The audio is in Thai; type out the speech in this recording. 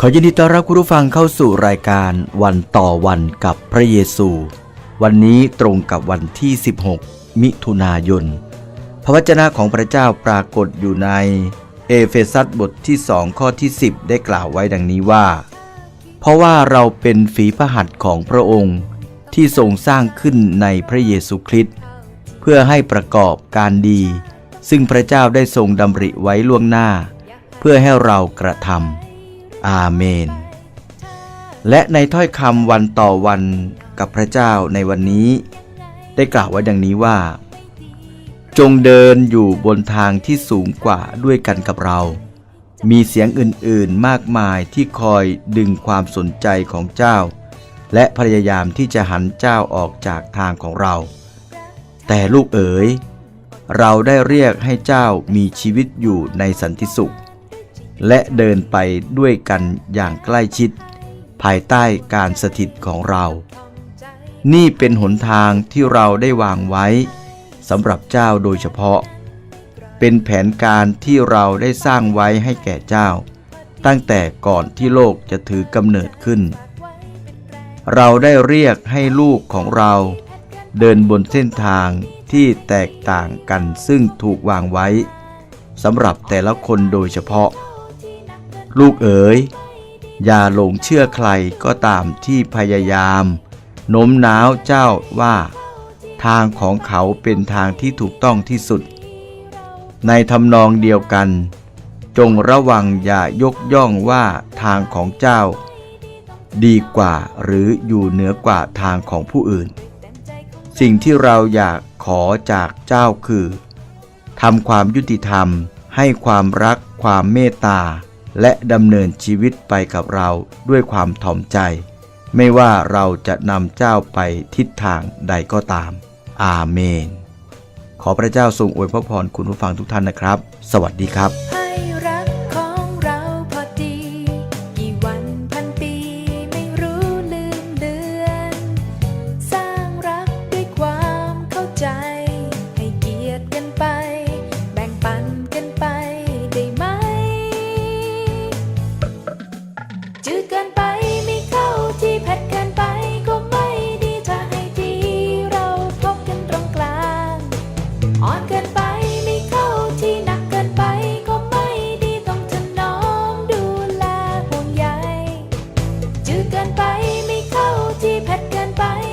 ขอยินดีต้อนรับคุณผู้ฟังเข้าสู่รายการวันต่อวันกับพระเยซู วันนี้ตรงกับวันที่ 16 มิถุนายน พระวจนะของพระเจ้าปรากฏอยู่ในเอเฟซัสบทที่สองข้อที่ 10 ได้กล่าวไว้ดังนี้ว่า เพราะว่าเราเป็นฝีพระหัตถ์ของพระองค์ที่ทรงสร้างขึ้นในพระเยซูคริสต์เพื่อให้ประกอบการดี ซึ่งพระเจ้าได้ทรงดำริไว้ล่วงหน้า เพื่อให้เรากระทำ อาเมน และในถ้อยคำวันต่อวันกับพระเจ้าในวันนี้ ได้กล่าวไว้ดังนี้ว่า จงเดินอยู่บนทางที่สูงกว่าด้วยกันกับเรา มีเสียงอื่นๆมากมายที่คอยดึงความสนใจของเจ้า และพยายามที่จะหันเจ้าออกจากทางของเรา แต่ลูกเอ๋ยเราได้เรียกให้เจ้ามีชีวิตอยู่ในสันติสุข และเดินไปด้วยกันอย่างใกล้ชิด ภายใต้การสถิตของเรา นี่เป็นหนทางที่เราได้วางไว้สำหรับเจ้าโดยเฉพาะ เป็นแผนการที่เราได้สร้างไว้ให้แก่เจ้า ตั้งแต่ก่อนที่โลกจะถือกำเนิดขึ้น เราได้เรียกให้ลูกของเรา เดินบนเส้นทางที่แตกต่างกันซึ่งถูกวางไว้สำหรับแต่ละคนโดยเฉพาะ ลูกเอ๋ย อย่าหลงเชื่อใครก็ตามที่พยายามโน้มน้าวเจ้าว่า ทางของเขาเป็นทางที่ถูกต้องที่สุด ในทำนองเดียวกัน จงระวังอย่ายกย่องว่าทางของเจ้า ดีกว่าหรืออยู่เหนือกว่าทางของผู้อื่น สิ่งที่เราอยากขอจากเจ้าคือทำความยุติธรรมให้ความรักความเมตตา และดำเนินชีวิตไปกับเราด้วยความถ่อมใจ ไม่ว่าเราจะนำเจ้าไปทิศทางใดก็ตาม อาเมน ขอพระเจ้าทรงอวยพระพรคุณผู้ฟังทุกท่านนะครับ สวัสดีครับื้อเกินไปไม่เข้าที่แพทเกินไป